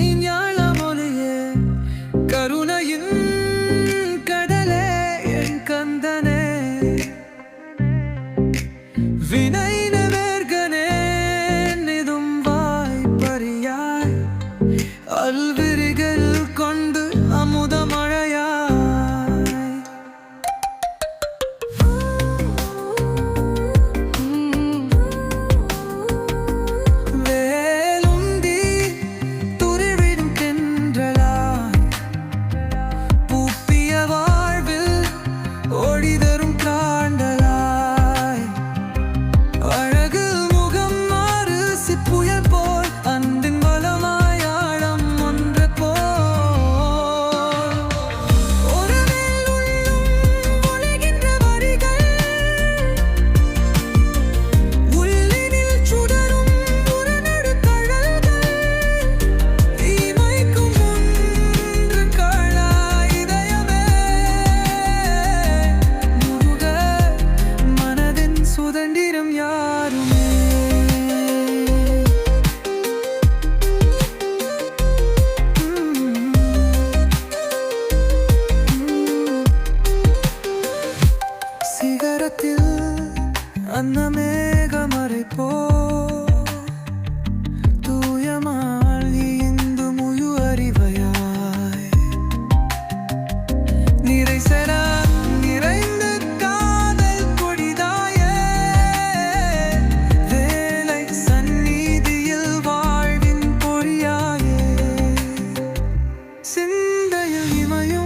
ஞாழம் ஒலியே கருணையின் கடலே என் கந்தனே. வினை நேர்கனே அல்விரிகள் யாரும் யாருமே. சிகரத்தில் அன்னமேகமறை போ இமயம்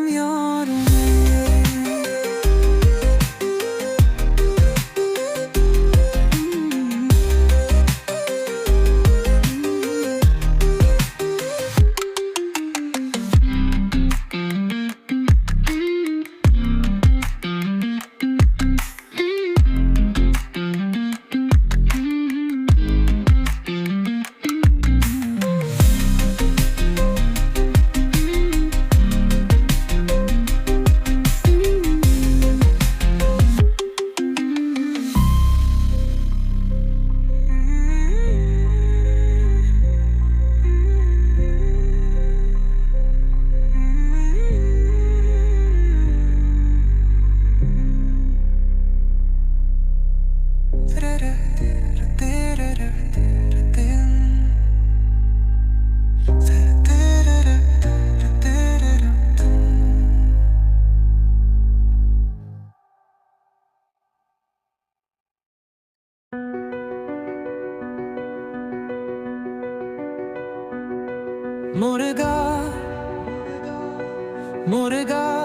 Dayanamıyorum Morega, Morega.